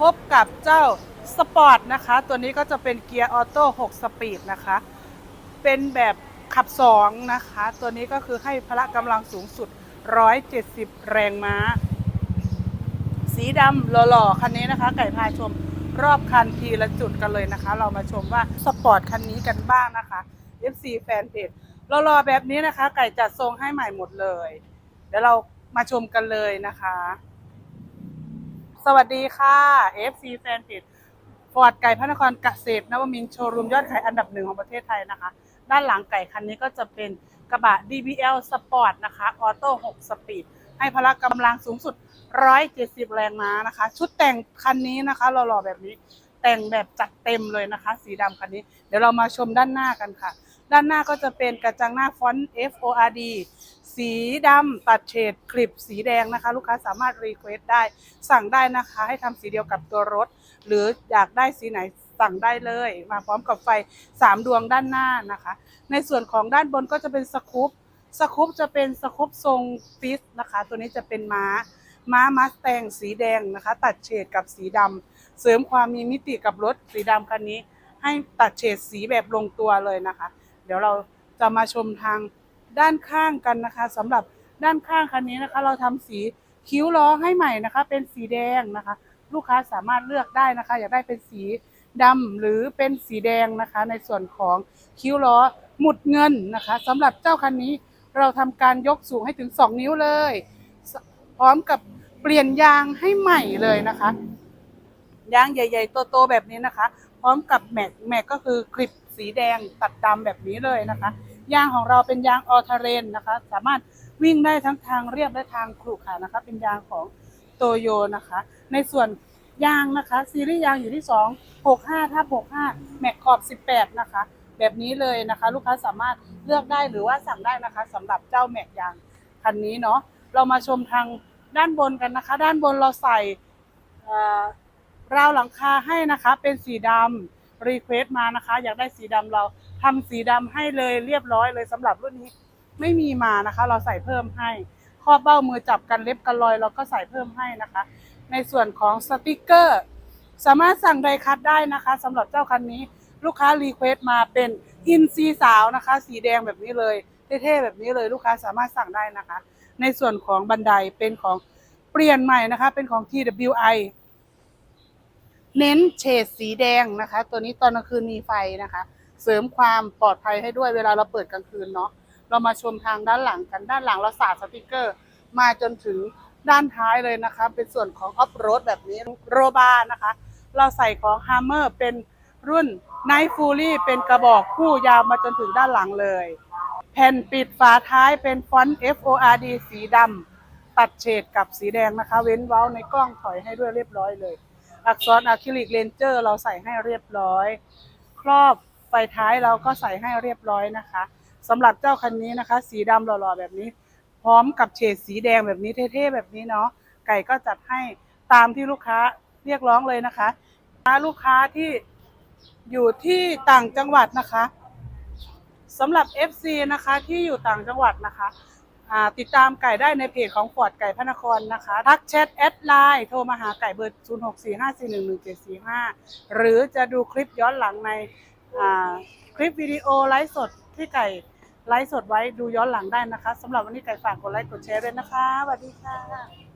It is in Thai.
พบกับเจ้าสปอร์ตนะคะ ตัวนี้ก็จะเป็นเกียร์ออโต้6สปีดนะคะ เป็นแบบขับ 2 นะคะ ตัวนี้ก็คือให้พละกำลังสูงสุด 170 แรงม้า สีดำหล่อๆ คันนี้นะคะ ไก่พาชมรอบคันทีละจุดกันเลยนะคะ เรามาชมว่าสปอร์ตคันนี้กันบ้างนะคะ FC แฟนเพจหล่อๆแบบนี้นะคะ ไก่จัดทรงให้ใหม่หมดเลย เดี๋ยวเรามาชมกันเลยนะคะ สวัสดีค่ะ FC แฟนเพจฟอร์ดไก่พระนครเกษตรนวมินทร์โชว์รูมยอดขายอันดับหนึ่งของประเทศไทยนะคะ ด้านหลังไก่คันนี้ก็จะเป็นกระบะ DBL Sport นะคะออโต้6สปีดให้พละกำลังสูงสุด 170 แรงม้านะคะ ชุดแต่งคันนี้นะคะหล่อๆแบบนี้แต่งแบบจัดเต็มเลยนะคะ สีดำคันนี้ เดี๋ยวเรามาชมด้านหน้ากันค่ะ ด้านหน้าก็จะเป็นกระจังหน้าฟอนต์ FORD สีดำตัดเฉดคลิปสีแดงนะคะ ลูกค้าสามารถรีเควสได้ สั่งได้นะคะ ให้ทำสีเดียวกับตัวรถ หรืออยากได้สีไหนสั่งได้เลย มาพร้อมกับไฟ 3 ดวงด้านหน้านะคะ ในส่วนของด้านบนก็จะเป็นสกูปสกูปจะเป็นสกูปทรงฟิสนะคะ ตัวนี้จะเป็นม้าม้ามัสแตงสีแดงนะคะ ตัดเฉดกับสีดำเสริมความมีมิติกับรถสีดำคันนี้ ให้ตัดเฉดสีแบบลงตัวเลยนะคะ ดี๋ยวเราจะมาชมทางด้านข้างกันนะคะสำหรับด้านข้างคันนี้นะคะ เราทำสีคิ้วล้อให้ใหม่นะคะ เป็นสีแดงนะคะ ลูกค้าสามารถเลือกได้นะคะ อยากได้เป็นสีดำหรือเป็นสีแดงนะคะ ในส่วนของคิ้วล้อหมุดเงินนะคะสำหรับเจ้าคันนี้เราทำการยกสูงให้ถึง 2 นิ้วเลย พร้อมกับเปลี่ยนยางให้ใหม่เลยนะคะยางใหญ่ ๆ โตๆแบบนี้นะคะ พร้อมกับแม็กแม็กก็คือคลิป สีแดงตัดดำแบบนี้เลยนะคะ ยางของเราเป็นยางออทเรนนะคะ สามารถวิ่งได้ทั้งทางเรียบและทางขรุขระนะคะ เป็นยางของโตโยนะคะ ในส่วนยางนะคะ ซีรีส์ยางอยู่ที่ 2 65ทับ65 แม็กขอบ 18 นะคะ แบบนี้เลยนะคะ ลูกค้าสามารถเลือกได้หรือว่าสั่งได้นะคะสำหรับเจ้าแม็กยางคันนี้เนาะเรามาชมทางด้านบนกันนะคะ ด้านบนเราใส่ราวหลังคาให้นะคะ เป็นสีดำ รีเควสมานะคะ อยากได้สีดำเราทำสีดำให้เลยเรียบร้อยเลยสำหรับรุ่นนี้ไม่มีมานะคะ เราใส่เพิ่มให้ครอเบ้ามือจับกันเล็บกันรอย เราก็ใส่เพิ่มให้นะคะ ในส่วนของสติกเกอร์ สามารถสั่งไดคัตได้นะคะสำหรับเจ้าคันนี้ลูกค้ารีเควสมาเป็นอินซีสาวนะคะ สีแดงแบบนี้เลยเท่ๆแบบนี้เลยลูกค้าสามารถสั่งได้นะคะ ในส่วนของบันไดเป็นของเปลี่ยนใหม่นะคะ เป็นของ TWI เน้นเฉดสีแดงนะคะ ตัวนี้ตอนกลางคืนมีไฟนะคะ เสริมความปลอดภัยให้ด้วยเวลาเราเปิดกลางคืนเนาะเรามาชมทางด้านหลังกันด้านหลังเราสาดสติกเกอร์ มาจนถึงด้านท้ายเลยนะคะ เป็นส่วนของออฟโรดแบบนี้โรบานะคะ เราใส่ของฮ a ร์เมอร์เป็นรุ่นไนฟูลี่เป็นกระบอกคู่ยาวมาจนถึงด้านหลังเลย แผ่นปิดฝาท้ายเป็นฟอนต์ FORD สีดำตัดเฉดกับสีแดงนะคะ เว้นเว้าในกล้องถอยให้ด้วยเรียบร้อยเลย อักษรอะคริลิกเลนเจอร์เราใส่ให้เรียบร้อย ครอบไฟท้ายเราก็ใส่ให้เรียบร้อยนะคะสำหรับเจ้าคันนี้นะคะ สีดำหล่อๆแบบนี้ พร้อมกับเฉดสีแดงแบบนี้เท่ๆแบบนี้เนาะไก่ก็จัดให้ตามที่ลูกค้าเรียกร้องเลยนะคะลูกค้าที่อยู่ที่ต่างจังหวัดนะคะสำหรับ FC นะคะที่อยู่ต่างจังหวัดนะคะ ติดตามไก่ได้ในเพจของฟอร์ดไก่พระนครนะคะทักแชทแอดไลน์โทรมาหาไก่เบอร์ 0 6 4 5 4 1 1 7 4 5 หรือจะดูคลิปย้อนหลังในคลิปวิดีโอไลฟ์สดที่ไก่ไลฟ์สดไว้ดูย้อนหลังได้นะคะสำหรับวันนี้ไก่ฝากกดไลค์กดแชร์ด้วยนะคะสวัสดีค่ะ